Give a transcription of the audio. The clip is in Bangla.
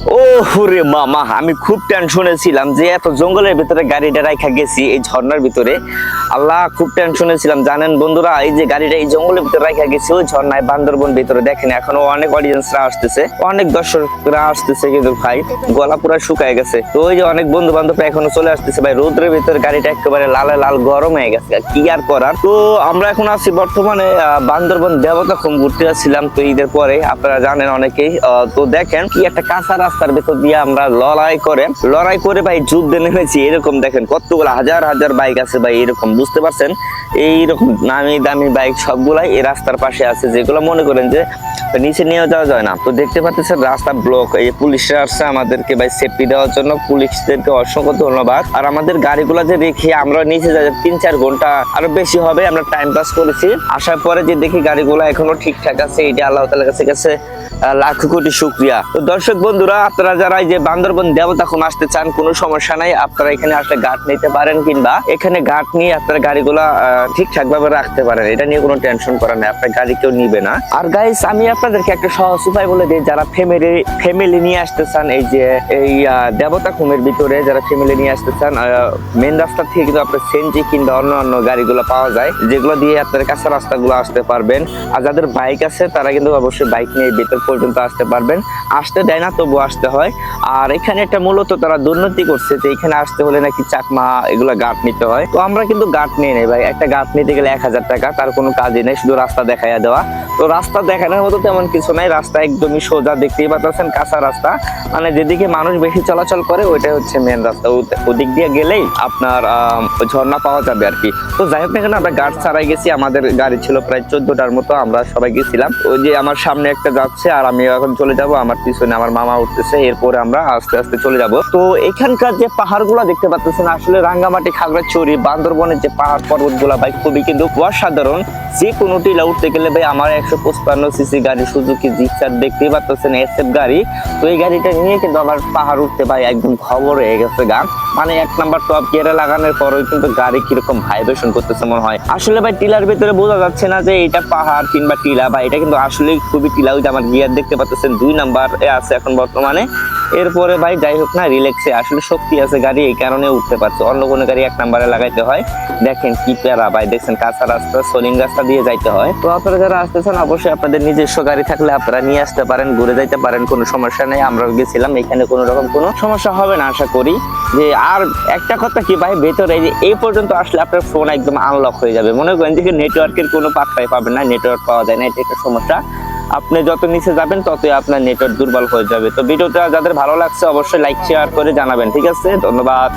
ও রে মামা, আমি খুব টেনশনে ছিলাম যে এত জঙ্গলের ভিতরে গাড়িটা রাখা গেছি এই ভিতরে। আল্লাহ, খুব টেনশনে ছিলাম, জানেন বন্ধুরা, এই যে গাড়িটা এই জঙ্গলের ভিতরে রাখা গেছি, ওই বান্দরবন ভিতরে দেখেন, এখনও অনেক অডিয়েন্সরা আসতেছে, অনেক দর্শকরা আসতেছে কিন্তু ভাই, গলা পুরো শুকায় গেছে। তো ওই যে অনেক বন্ধু বান্ধব এখনও চলে আসতেছে ভাই, রোদ্রের ভিতরে গাড়িটা একেবারে লালে লাল গরম হয়ে গেছে কি আর করার? তো আমরা এখন আছি বর্তমানে বান্দরবন দেবতা খুম ঘুরতে আসছিলাম তো ঈদের পরে, আপনারা জানেন অনেকেই তো দেখেন কি একটা কাঁচা রাস্তার ভেতর দিয়ে আমরা লড়াই করে লড়াই করে ভাই যুদ্ধে নেমেছি, এরকম দেখেন কতগুলো হাজার হাজার বাইক আছে ভাই, এরকম, বুঝতে পারছেন? এইরকম নামি দামি বাইক সবগুলাই এই রাস্তার পাশে আছে, যেগুলো মনে করেন যে নিচে নিয়ে যাওয়া যায় না। তো দেখতে পাচ্ছেন রাস্তা ব্লক এই পুলিশরা আসছে আমাদেরকে ভাই সেফটি দেওয়ার জন্য। পুলিশদেরকে অসংখ্য ধন্যবাদ। আর আমাদের গাড়িগুলো যে রেখে আমরা নিচে যাই তিন চার ঘণ্টা আরও বেশি হবে, আমরা টাইম পাস করেছি। আসার পরে যে দেখি গাড়িগুলো এখনও ঠিকঠাক আছে, এটা আল্লাহ তালার কাছে কাছে লাখ কোটি শুক্রিয়া। তো দর্শক বন্ধুরা, আপনারা যারা এই যে বান্দরবন দেবতা খুন আসতে চান, কোনো সমস্যা নাই। আপনারা এখানে আসলে গাট নিতে পারেন কিংবা এখানে গাট নিয়ে আপনার গাড়িগুলা ঠিকঠাক ভাবে রাখতে পারেন, এটা নিয়ে কোনো টেনশন করার নাই, আপনার গাড়ি কেউ নিবে না। আর গাইস আমি আপনাদেরকে একটা সহজ উপায় বলে দিই, যারা ফ্যামিলি ফ্যামিলি নিয়ে আসতে চান, এই যে, এই দেবতা খুমের ভিতরে যারা ফ্যামিলি নিয়ে আসতে চান মেন রাস্তা থেকে কিন্তু আপনার সেনজি কিংবা অন্য অন্য গাড়িগুলো পাওয়া যায়, যেগুলো দিয়ে আপনার কাছে রাস্তাগুলো আসতে পারবেন। আর যাদের বাইক আছে, তারা কিন্তু অবশ্যই বাইক নিয়ে ভিতর পর্যন্ত আসতে পারবেন। আসতে দেয় না তবু আসতে হয়। আর এখানে একটা মূলত তারা দুর্নীতি করছে, যে এখানে আসতে হলে নাকি চাকমা, এগুলো গাট নিতে হয়। তো আমরা কিন্তু গাট নিয়ে নেই ভাই, একটা গাট নিতে গেলে এক হাজার টাকা, তার কোনো কাজই নেই, শুধু রাস্তা দেখাইয়া দেওয়া। তো রাস্তা দেখানোর মতো তেমন কিছু নাই, রাস্তা একদমই সোজা, দেখতেই পাচ্ছেন, কাঁচা রাস্তা। মানে যেদিকে মানুষ বেশি চলাচল করে, ওইটাই হচ্ছে মেন রাস্তা। ওদিক দিয়ে গেলেই আপনার ঝর্ণা পাওয়া যাবে আর কি। তো যাই হোক না আমরা গাড়ি ছাড়াই গেছি, আমাদের গাড়ি ছিল প্রায় চোদ্দটার মতো, আমরা সবাই গেছিলাম। ওই যে আমার সামনে একটা যাচ্ছে, আর আমি এখন চলে যাব, আমার পিছনে আমার মামা উঠতেছে, এরপরে আমরা আস্তে আস্তে চলে যাব। তো এখানকার যে পাহাড়গুলো দেখতে পাচ্ছেন, আসলে রাঙ্গামাটি, খাগড়াছড়ি, বান্দরবনের যে পাহাড় পর্বতগুলো ভাই, খুবই কিন্তু অসাধারণ। যে কোনো টিলা উঠতে গেলে ভাই আমার একশো পঁচপান্ন সিসি গাড়ি, সুজুকি জিক্সার দেখতেই পাচ্ছেন এসএফ গাড়ি। তো এই গাড়িটা নিয়ে কিন্তু আমার পাহাড় উঠতে ভাই একদম খবর হয়ে গেছে গা। মানে এক নাম্বার টপ গিয়ারে লাগানোর পরেও কিন্তু গাড়ি কীরকম ভাইব্রেশন করতেছে মনে হয়। আসলে ভাই টিলার ভিতরে বোঝা যাচ্ছে না যে এটা পাহাড় কিংবা টিলা বা এটা কিন্তু আসলে খুবই টিলা। ওই যে আমার গিয়ার দেখতে পাচ্ছেন দুই নাম্বার আছে এখন বর্তমানে। এরপরে ভাই, যাই হোক না রিল্যাক্সে আসলে শক্তি আছে গাড়ি, এই কারণে উঠতে পারছে। অন্য কোনো গাড়ি এক নাম্বারে লাগাইতে হয়। দেখেন কি প্যারা, ভাই, দেখছেন কাঁচা রাস্তা, সোলিং রাস্তা দিয়ে যাইতে হয়। তো আপনারা যারা আসতেছেন, অবশ্যই আপনাদের নিজস্ব গাড়ি থাকলে আপনারা নিয়ে আসতে পারেন, ঘুরে যাইতে পারেন, কোনো সমস্যা নেই। আমরাও গেছিলাম, এখানে কোনো রকম কোনো সমস্যা হবে না, আশা করি। যে, আর একটা কথা কি ভাই, ভেতরে যে, এই পর্যন্ত আসলে আপনার ফোন একদম আনলক হয়ে যাবে। মনে করেন যে নেটওয়ার্কের কোনো পাত্তাই পাবেন না নেটওয়ার্ক পাওয়া যায় না, এটা একটা সমস্যা। আপনি যত নিচে যাবেন, ততই আপনার নেটওয়ার্ক দুর্বল হয়ে যাবে। তো ভিডিওটা যাদের ভালো লাগছে, অবশ্যই লাইক শেয়ার করে জানাবেন, ঠিক আছে? ধন্যবাদ।